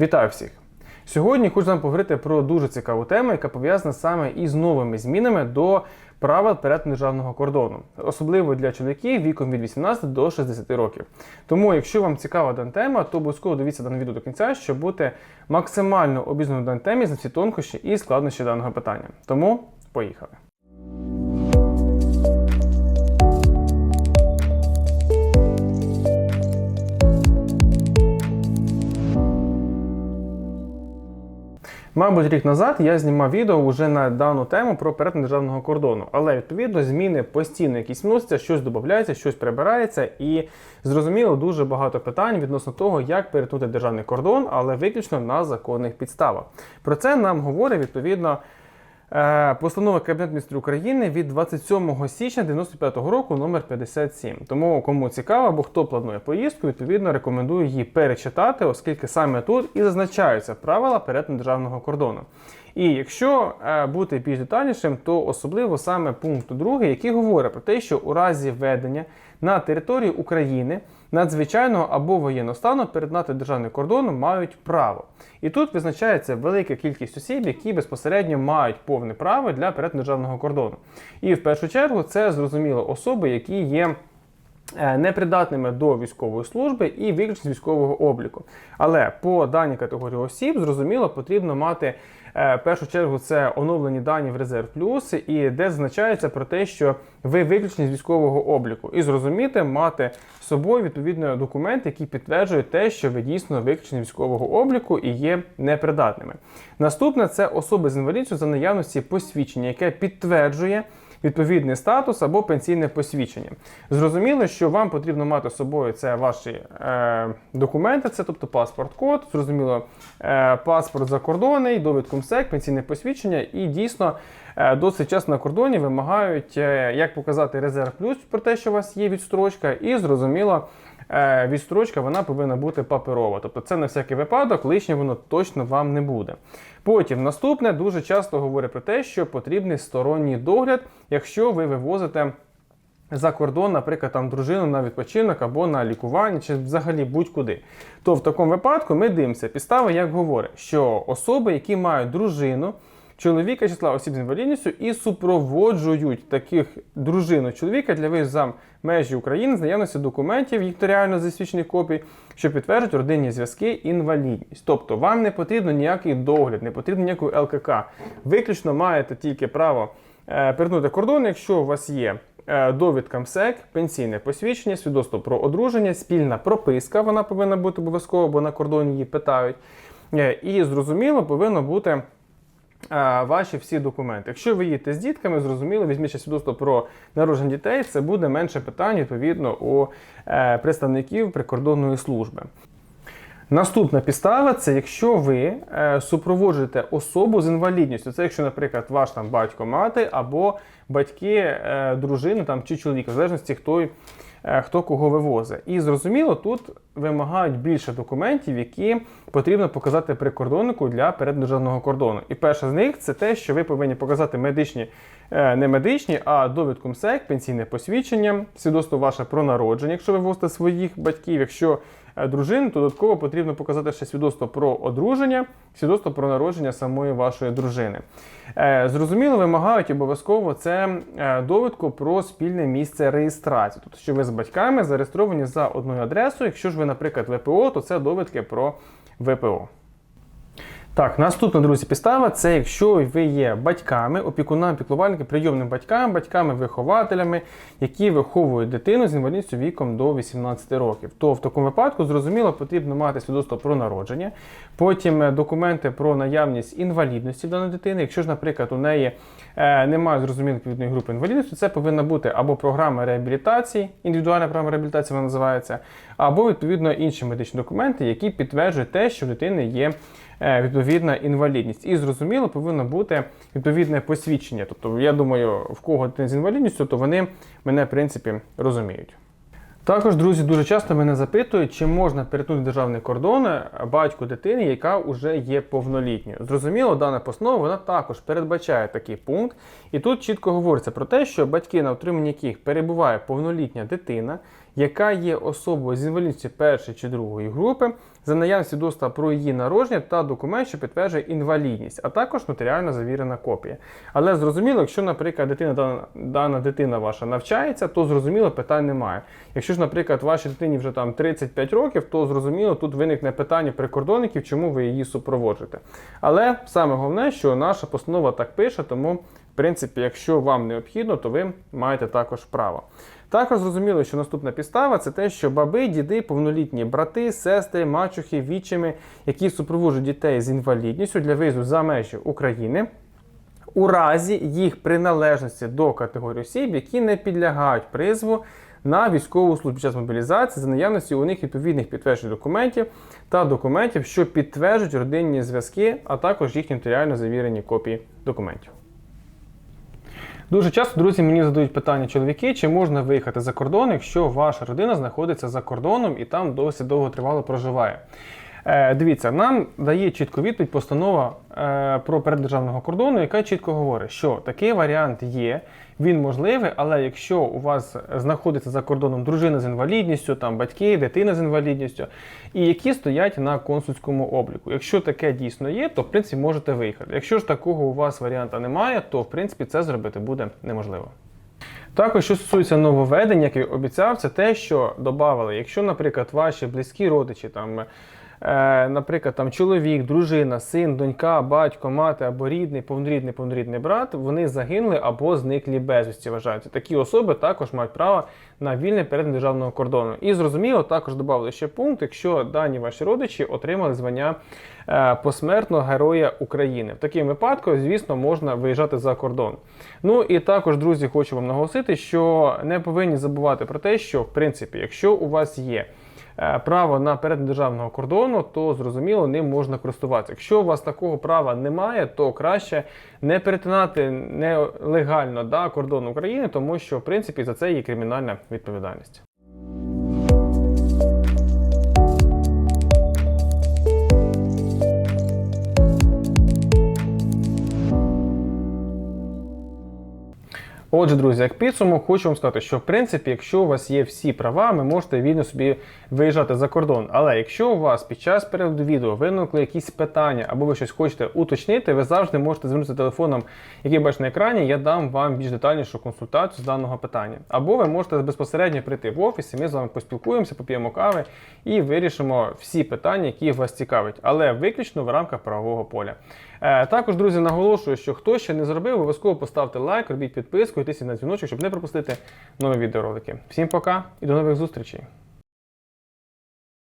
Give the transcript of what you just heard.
Вітаю всіх! Сьогодні хочу з вами поговорити про дуже цікаву тему, яка пов'язана саме із новими змінами до правил перетину державного кордону, особливо для чоловіків віком від 18 до 60 років. Тому, якщо вам цікава дана тема, то обов'язково дивіться дане відео до кінця, щоб бути максимально обізнаним в даній темі за всі тонкощі і складнощі даного питання. Тому поїхали. Мабуть, рік назад я знімав відео вже на дану тему про перетин державного кордону, але відповідно зміни постійно якісь вносяться, щось додається, щось прибирається, і зрозуміло дуже багато питань відносно того, як перетнути державний кордон, але виключно на законних підставах. Про це нам говорить відповідно. Е, Постанова Кабінету міністрів України від 27 січня 95 року номер 57. Тому кому цікаво або хто планує поїздку, відповідно рекомендую її перечитати, оскільки саме тут і зазначаються правила перетину державного кордону. І якщо е, бути більш детальнішим, то особливо саме пункт 2, який говорить про те, що у разі введення на території України надзвичайного або воєнного стану перетнати державний кордон мають право. І тут визначається велика кількість осіб, які безпосередньо мають повне право для перетину державного кордону. І в першу чергу це зрозуміло особи, які є. Е, Непридатними до військової служби і виключно з військового обліку. Але по даній категорії осіб, зрозуміло, потрібно мати е, в першу чергу це оновлені дані в резерв плюс, і де зазначається про те, що ви виключені з військового обліку, і зрозуміти мати з собою відповідно документ, який підтверджує те, що ви дійсно виключені з військового обліку і є непридатними. Наступне це особи з інвалідністю за наявності посвідчення, яке підтверджує відповідний статус або пенсійне посвідчення. Зрозуміло, що вам потрібно мати з собою це ваші е, документи, це тобто паспорт-код, зрозуміло, е, паспорт закордонний, довідку МСЕК, пенсійне посвідчення, і дійсно е, досить часто на кордоні вимагають е, як показати резерв плюс про те, що у вас є відстрочка, і зрозуміло. Е, Відстрочка вона повинна бути паперова, тобто це на всякий випадок, лишнє воно точно вам не буде. Потім наступне дуже часто говорять про те, що потрібний сторонній догляд, якщо ви вивозите за кордон, наприклад, там дружину на відпочинок або на лікування, чи взагалі будь-куди. То в такому випадку ми дивимося, підстави, як говорить, що особи, які мають дружину, чоловіка числа осіб з інвалідністю і супроводжують таких дружину чоловіка для виїзду за межі України з наявності документів, їх реально засвідчених копій, що підтверджують родинні зв'язки інвалідність. Тобто вам не потрібно ніякий догляд, не потрібно ніякої ЛКК. Виключно маєте тільки право е, перетнути кордон, якщо у вас є. е, Довідка МСЕК, пенсійне посвідчення, свідоцтво про одруження, спільна прописка, вона повинна бути обов'язково, бо на кордоні її питають. Е, І зрозуміло, повинно бути ваші всі документи. Якщо ви їдете з дітками, зрозуміло, візьміть свідоцтво про народження дітей, це буде менше питань відповідно у е, представників прикордонної служби. Наступна підстава це якщо ви е, супроводжуєте особу з інвалідністю. Це якщо, наприклад, ваш там батько, мати або батьки е, дружини там, чи чоловіка, в залежності хто, е, хто кого вивозить. І зрозуміло, тут вимагають більше документів, які потрібно показати прикордоннику для переддержавного кордону. І перша з них це те, що ви повинні показати медичні, е, не медичні, а довідку МСЕК, пенсійне посвідчення, свідоцтво ваше про народження, якщо ви вивозите своїх батьків. Якщо е, дружин, то додатково потрібно показати ще свідоцтво про одруження, свідоцтво про народження самої вашої дружини. Е, Зрозуміло, вимагають обов'язково це е, довідку про спільне місце реєстрації. Тобто, що ви з батьками зареєстровані за одною адресою. Якщо ж ви, наприклад, ВПО, то це довідки про ВПО. Так, наступна, друзі, підстава це якщо ви є батьками, опікунами, піклувальниками, прийомними батьками, батьками-вихователями, які виховують дитину з інвалідністю віком до 18 років. То в такому випадку, зрозуміло, потрібно мати свідоцтво про народження, потім е, документи про наявність інвалідності даної дитини. Якщо ж, наприклад, у неї е, немає зрозумілої відповідної групи інвалідності, це повинна бути або програма реабілітації, індивідуальна програма реабілітації вона називається, або відповідно інші медичні документи, які підтверджують те, що в дитини є відповідна інвалідність. І зрозуміло, повинно бути відповідне посвідчення. Тобто, я думаю, в кого дитина з інвалідністю, то вони мене, в принципі, розуміють. Також, друзі, дуже часто мене запитують, чи можна перетнути державний кордон батьку дитини, яка вже є повнолітньою. Зрозуміло, дана постанова вона також передбачає такий пункт, і тут чітко говориться про те, що батьки, на утриманні яких перебуває повнолітня дитина, яка є особою з інвалідністю першої чи другої групи, за наявності свідоцтва про її народження та документ, що підтверджує інвалідність, а також нотаріально завірена копія. Але зрозуміло, якщо, наприклад, дитина дана, дана дитина ваша навчається, то зрозуміло питань немає. Якщо ж, наприклад, вашій дитині вже там 35 років, то зрозуміло, тут виникне питання прикордонників, чому ви її супроводжуєте. Але саме головне, що наша постанова так пише, тому, в принципі, якщо вам необхідно, то ви маєте також право. Також зрозуміло, що наступна підстава це те, що баби, діди, повнолітні брати, сестри, мачухи, вічими, які супроводжують дітей з інвалідністю для виїзду за межі України. У разі їх приналежності до категорії осіб, які не підлягають призву на військову службу під час мобілізації за наявності у них відповідних підтверджень документів та документів, що підтверджують родинні зв'язки, а також їхні нотаріально завірені копії документів. Дуже часто, друзі, мені задають питання чоловіки, чи можна виїхати за кордон, якщо ваша родина знаходиться за кордоном і там досить довго тривало проживає. Е, дивіться, нам дає чітку відповідь постанова е, про переддержавного кордону, яка чітко говорить, що такий варіант є, він можливий, але якщо у вас знаходиться за кордоном дружина з інвалідністю, там батьки, дитина з інвалідністю, і які стоять на консульському обліку. Якщо таке дійсно є, то в принципі можете виїхати. Якщо ж такого у вас варіанта немає, то в принципі це зробити буде неможливо. Також, що стосується нововведень, як я обіцяв, це те, що додавали, якщо, наприклад, ваші близькі родичі, там, наприклад, там чоловік, дружина, син, донька, батько, мати або рідний, повнорідний, повнорідний брат, вони загинули або зниклі безвісті. Вважаються. Такі особи також мають право на вільне перетин державного кордону. І зрозуміло, також додали ще пункт, якщо дані ваші родичі отримали звання е, посмертного героя України. В такому випадку, звісно, можна виїжджати за кордон. Ну і також, друзі, хочу вам наголосити, що не повинні забувати про те, що в принципі, якщо у вас є е, право на перетин державного кордону, то зрозуміло ним можна користуватися. Якщо у вас такого права немає, то краще не перетинати нелегально да, кордон України, тому що в принципі за це є кримінальна відповідальність. Отже, друзі, як підсумок, хочу вам сказати, що в принципі, якщо у вас є всі права, ви можете вільно собі виїжджати за кордон. Але якщо у вас під час перегляду відео виникли якісь питання або ви щось хочете уточнити, ви завжди можете звернутися телефоном, який бачите на екрані. Я дам вам більш детальнішу консультацію з даного питання. Або ви можете безпосередньо прийти в офіс, і ми з вами поспілкуємося, поп'ємо кави і вирішимо всі питання, які вас цікавлять, але виключно в рамках правового поля. Е, Також, друзі, наголошую, що хто ще не зробив, обов'язково поставте лайк, робіть підписку, тисніть на дзвіночок, щоб не пропустити нові відеоролики. Всім пока і до нових зустрічей!